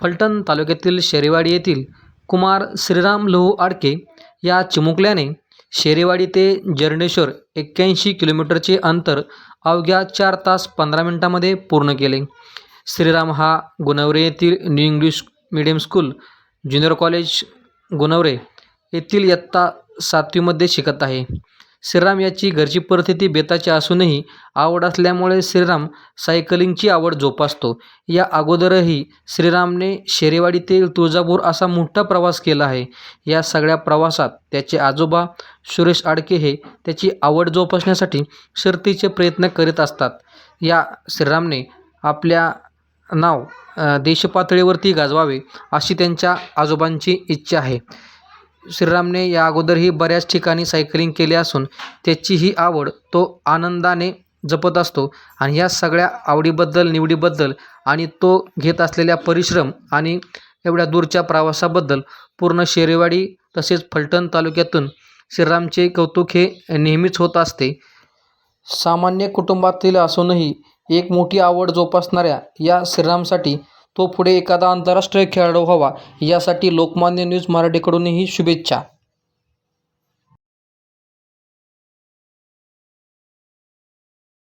फलटण तालुक्यातील शेरेवाडी येथील कुमार श्रीराम लहू आडके या चिमुकल्याने शेरेवाडी ते जर्णेश्वर एक्क्याऐंशी किलोमीटरचे अंतर अवघ्या चार तास पंधरा मिनिटांमध्ये पूर्ण केले. श्रीराम हा गुणवरे येथील new English medium school junior college Gunaware येथील इयत्ता सातवीमध्ये शिकत आहे. श्रीराम याची घरची परिस्थिती बेताची असूनही आवड असल्यामुळे श्रीराम सायकलिंगची आवड जोपासतो. या अगोदरही श्रीरामने शेरेवाडी ते तुळजापूर असा मोठा प्रवास केला आहे. या सगळ्या प्रवासात त्याचे आजोबा सुरेश आडके हे त्याची आवड जोपासण्यासाठी शर्तीचे प्रयत्न करीत असतात. या श्रीरामने आपल्या नाव देशपातळीवरती गाजवावे अशी त्यांच्या आजोबांची इच्छा आहे. श्रीरामने या अगोदरही बऱ्याच ठिकाणी सायकलिंग केली असून त्याची ही आवड तो आनंदाने जपत असतो. आणि या सगळ्या आवडीबद्दल निवडीबद्दल आणि तो घेत असलेल्या परिश्रम आणि एवढ्या दूरच्या प्रवासाबद्दल पूर्ण शेरेवाडी तसेच फलटण तालुक्यातून श्रीरामचे कौतुक हे नेहमीच होत असते. सामान्य कुटुंबातील असूनही एक मोठी आवड जोपासणाऱ्या या श्रीरामसाठी तो पुढे एखादा आंतरराष्ट्रीय खेळाडू व्हावा यासाठी लोकमान्य न्यूज मराठीकडूनही शुभेच्छा.